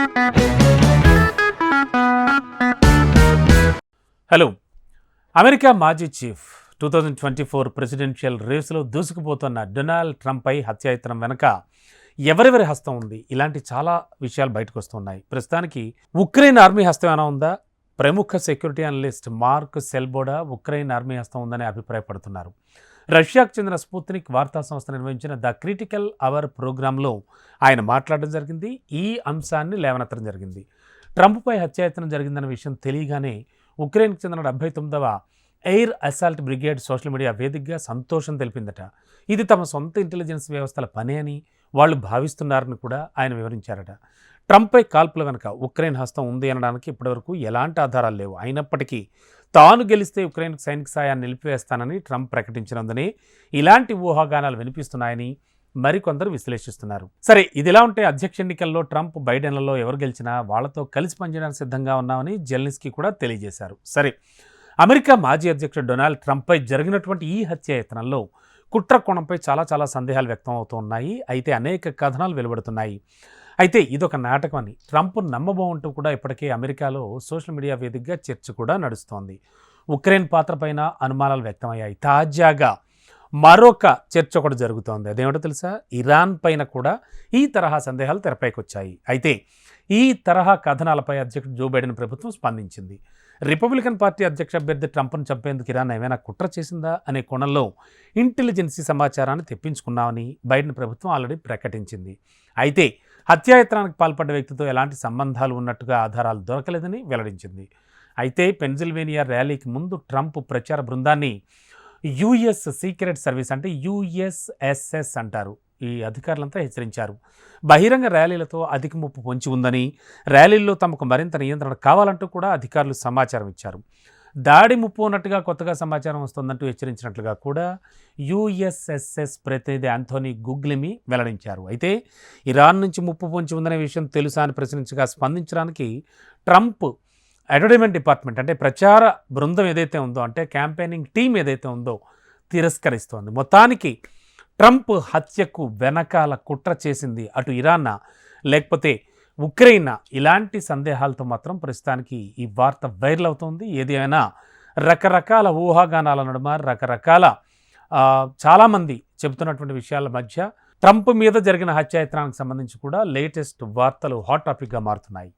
Hello. America మాజీ chief two thousand twenty four presidential రేసులో దూసుకుపోతున్న డొనాల్డ్ ట్రంప్పై హత్యాయత్నం వెనుక ఎవరెవరి హస్తం ఉంది? ఇలాంటి చాలా విషయాలు బయటకు వస్తున్నాయి. ప్రస్తుతానికి ఉక్రెయిన్ ఆర్మీ హస్తం ఏమైనా ఉందా? ప్రముఖ సెక్యూరిటీ అనలిస్ట్ మార్క్ సెల్బోడా ఉక్రెయిన్ ఆర్మీ హస్తం ఉందని అభిప్రాయపడుతున్నారు. రష్యాకు చెందిన స్పుత్నిక్ వార్తా సంస్థ నిర్వహించిన ద క్రిటికల్ అవర్ ప్రోగ్రాంలో ఆయన మాట్లాడడం జరిగింది. ఈ అంశాన్ని లేవనెత్తడం జరిగింది. ట్రంప్పై హత్యాయత్నం జరిగిందన్న విషయం తెలియగానే ఉక్రెయిన్కి చెందిన డెబ్బై తొమ్మిదవ air assault brigade social media వేదికగా సంతోషం తెలిపిందట. ఇది తమ సొంత ఇంటెలిజెన్స్ వ్యవస్థల పని అని వాళ్ళు భావిస్తున్నారని కూడా ఆయన వివరించారట. ట్రంప్పై కాల్పుల వెనుక ఉక్రెయిన్ హస్తం ఉంది అనడానికి ఇప్పటివరకు ఎలాంటి ఆధారాలు లేవు. అయినప్పటికీ తాను గెలిస్తే ఉక్రెయిన్ సైనిక సాయాన్ని నిలిపివేస్తానని ట్రంప్ ప్రకటించినందునే ఇలాంటి ఊహాగానాలు వినిపిస్తున్నాయని మరికొందరు విశ్లేషిస్తున్నారు. సరే ఇదిలా ఉంటే అధ్యక్ష ఎన్నికల్లో ట్రంప్ బైడెన్లలో ఎవరు గెలిచినా వాళ్ళతో కలిసి పనిచేయడానికి సిద్ధంగా ఉన్నామని జెల్నిస్కి కూడా తెలియజేశారు. సరే అమెరికా మాజీ అధ్యక్షుడు డొనాల్డ్ ట్రంప్పై జరిగినటువంటి ఈ హత్యాయత్నంలో కుట్ర కోణంపై చాలా చాలా సందేహాలు వ్యక్తం అవుతున్నాయి అయితే అనేక కథనాలు వెలువడుతున్నాయి. అయితే ఇదొక నాటకం అని ట్రంప్ నమ్మబోంటూ కూడా ఇప్పటికే అమెరికాలో సోషల్ మీడియా వేదికగా చర్చ కూడా నడుస్తోంది. ఉక్రెయిన్ పాత్ర పైన అనుమానాలు వ్యక్తమయ్యాయి. తాజాగా మరొక చర్చ ఒకటి జరుగుతోంది. అదేమిటో తెలుసా? ఇరాన్ పైన కూడా ఈ తరహా సందేహాలు తెరపైకి వచ్చాయి అయితే ఈ తరహా కథనాలపై అధ్యక్షుడు జో బైడెన్ ప్రభుత్వం స్పందించింది. రిపబ్లికన్ పార్టీ అధ్యక్ష అభ్యర్థి ట్రంప్ను చంపేందుకు ఇరాన్ ఏమైనా కుట్ర చేసిందా అనే కోణంలో ఇంటెలిజెన్సీ సమాచారాన్ని తెప్పించుకున్నామని బైడెన్ ప్రభుత్వం ఆల్రెడీ ప్రకటించింది. అయితే హత్యాయత్నానికి పాల్పడ్డ వ్యక్తితో ఎలాంటి సంబంధాలు ఉన్నట్టుగా ఆధారాలు దొరకలేదని వెల్లడించింది. అయితే పెన్సిల్వేనియా ర్యాలీకి ముందు ట్రంప్ ప్రచార బృందాన్ని యుఎస్ సీక్రెట్ సర్వీస్ అంటే యుఎస్ఎస్ఎస్ అంటారు. ఈ అధికారులంతా హెచ్చరించారు. బహిరంగ ర్యాలీలతో అధిక ముప్పు పొంచి ఉందని ర్యాలీల్లో తమకు మరింత నియంత్రణ కావాలంటూ కూడా అధికారులు సమాచారం ఇచ్చారు. దాడి ముప్పు ఉన్నట్టుగా కొత్తగా సమాచారం వస్తుందంటూ హెచ్చరించినట్లుగా కూడా యుఎస్ఎస్ఎస్ ప్రతినిధి ఆంథోనీ గుగ్లిమి వెల్లడించారు. అయితే ఇరాన్ నుంచి ముప్పు పొంచి ఉందనే విషయం తెలుసా అని ప్రశ్నించగా స్పందించడానికి ట్రంప్ అడ్వర్టైజ్మెంట్ డిపార్ట్మెంట్ అంటే ప్రచార బృందం ఏదైతే ఉందో అంటే క్యాంపెయినింగ్ టీం ఏదైతే ఉందో తిరస్కరిస్తోంది. మొత్తానికి ట్రంప్ హత్యకు వెనకాల కుట్ర చేసింది అటు ఇరానా లేకపోతే ఉక్రెయినా. ఇలాంటి సందేహాలతో మాత్రం ప్రస్తుతానికి ఈ వార్త వైరల్ అవుతోంది. ఏదేమైనా రకరకాల ఊహాగానాల నడుమ రకరకాల చాలామంది చెబుతున్నటువంటి విషయాల మధ్య ట్రంప్ మీద జరిగిన హత్యాయత్నానికి సంబంధించి కూడా లేటెస్ట్ వార్తలు హాట్ టాపిక్గా మారుతున్నాయి.